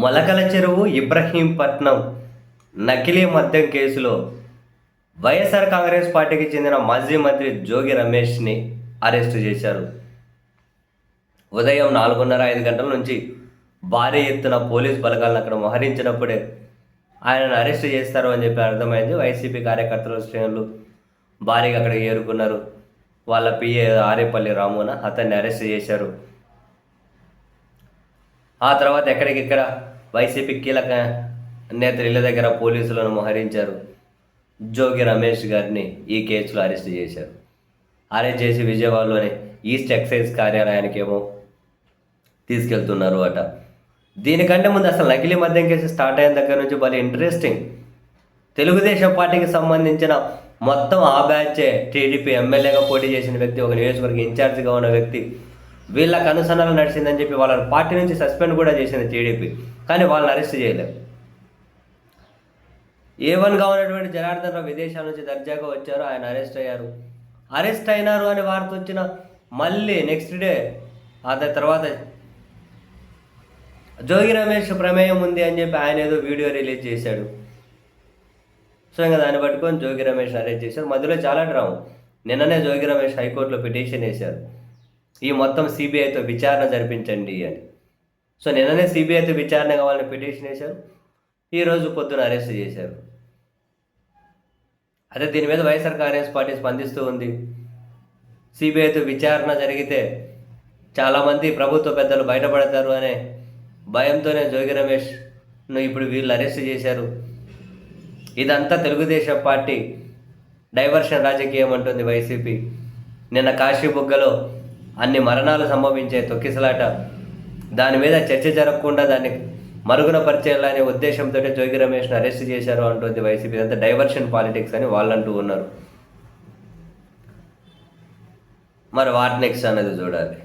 మొలకల చెరువు ఇబ్రహీంపట్నం నకిలీ మద్యం కేసులో వైఎస్ఆర్ కాంగ్రెస్ పార్టీకి చెందిన మాజీ మంత్రి జోగి రమేష్ని అరెస్టు చేశారు. ఉదయం నాలుగున్నర ఐదు గంటల నుంచి భారీ ఎత్తున పోలీస్ బలగాలను అక్కడ మోహరించినప్పుడే ఆయనను అరెస్ట్ చేస్తారు అని చెప్పి అర్థమైంది. వైసీపీ కార్యకర్తలు శ్రేణులు భారీగా అక్కడికి ఏరుకున్నారు. వాళ్ళ పిఏ ఆరేపల్లి రామున అతన్ని అరెస్ట్ చేశారు. ఆ తర్వాత ఎక్కడికిక్కడ వైసీపీ కీలక నేతలు ఇళ్ళ దగ్గర పోలీసులను మోహరించారు. జోగి రమేష్ గారిని ఈ కేసులో అరెస్ట్ చేశారు. అరెస్ట్ చేసి విజయవాడలోని ఈస్ట్ ఎక్సైజ్ కార్యాలయానికి ఏమో తీసుకెళ్తున్నారు అట దీనికంటే ముందు అసలు నకిలీ మద్యం కేసు స్టార్ట్ అయిన దగ్గర నుంచి భలే ఇంట్రెస్టింగ్. తెలుగుదేశం పార్టీకి సంబంధించిన మొత్తం ఆ బ్యాచే టీడీపీ ఎమ్మెల్యేగా పోటీ చేసిన వ్యక్తి ఒక నియోజకవర్గ ఇన్ఛార్జిగా ఉన్న వ్యక్తి వీళ్ళకి అనుసంధానం నడిచిందని చెప్పి వాళ్ళని పార్టీ నుంచి సస్పెండ్ కూడా చేసింది టీడీపీ కానీ వాళ్ళని అరెస్ట్ చేయలేదు. ఏ వన్గా ఉన్నటువంటి జనార్దన్ రావు విదేశాల నుంచి దర్జాగా వచ్చారు ఆయన అరెస్ట్ అయ్యారు. అరెస్ట్ అయినారు అనే వార్త వచ్చిన మళ్ళీ నెక్స్ట్ డే ఆ తర్వాత జోగి రమేష్ ప్రమేయం ఉంది అని చెప్పి ఆయన ఏదో వీడియో రిలీజ్ చేశాడు. సో ఇంకా దాన్ని పట్టుకొని జోగి రమేష్ అరెస్ట్ చేశారు. మధ్యలో చాలా డ్రామా. నిన్ననే జోగి రమేష్ హైకోర్టులో పిటిషన్ వేశారు. ఈ మొత్తం సిబిఐతో విచారణ జరిపించండి అని. సో నిన్ననే సిబిఐతో విచారణ కావాలని పిటిషన్ వేశారు. ఈరోజు పొద్దున అరెస్ట్ చేశారు. అదే దీని మీద వైఎస్ఆర్ కాంగ్రెస్ పార్టీ స్పందిస్తూ ఉంది. సిబిఐతో విచారణ జరిగితే చాలామంది ప్రభుత్వ పెద్దలు బయటపడతారు అనే భయంతోనే జోగి రమేష్ను ఇప్పుడు వీళ్ళు అరెస్ట్ చేశారు. ఇదంతా తెలుగుదేశం పార్టీ డైవర్షన్ రాజకీయం అంటుంది వైసీపీ. నిన్న కాశీ బుగ్గలో అన్ని మరణాలు సంభవించే తొక్కిసలాట దాని మీద చర్చ జరగకుండా దాన్ని మరుగున పరిచేయాలనే ఉద్దేశంతో జోగి రమేష్ను అరెస్ట్ చేశారు అంటుంది వైసీపీ. అంతా డైవర్షన్ పాలిటిక్స్ అని వాళ్ళు అంటూ ఉన్నారు. మరి వాట్ నెక్స్ట్ అనేది చూడాలి.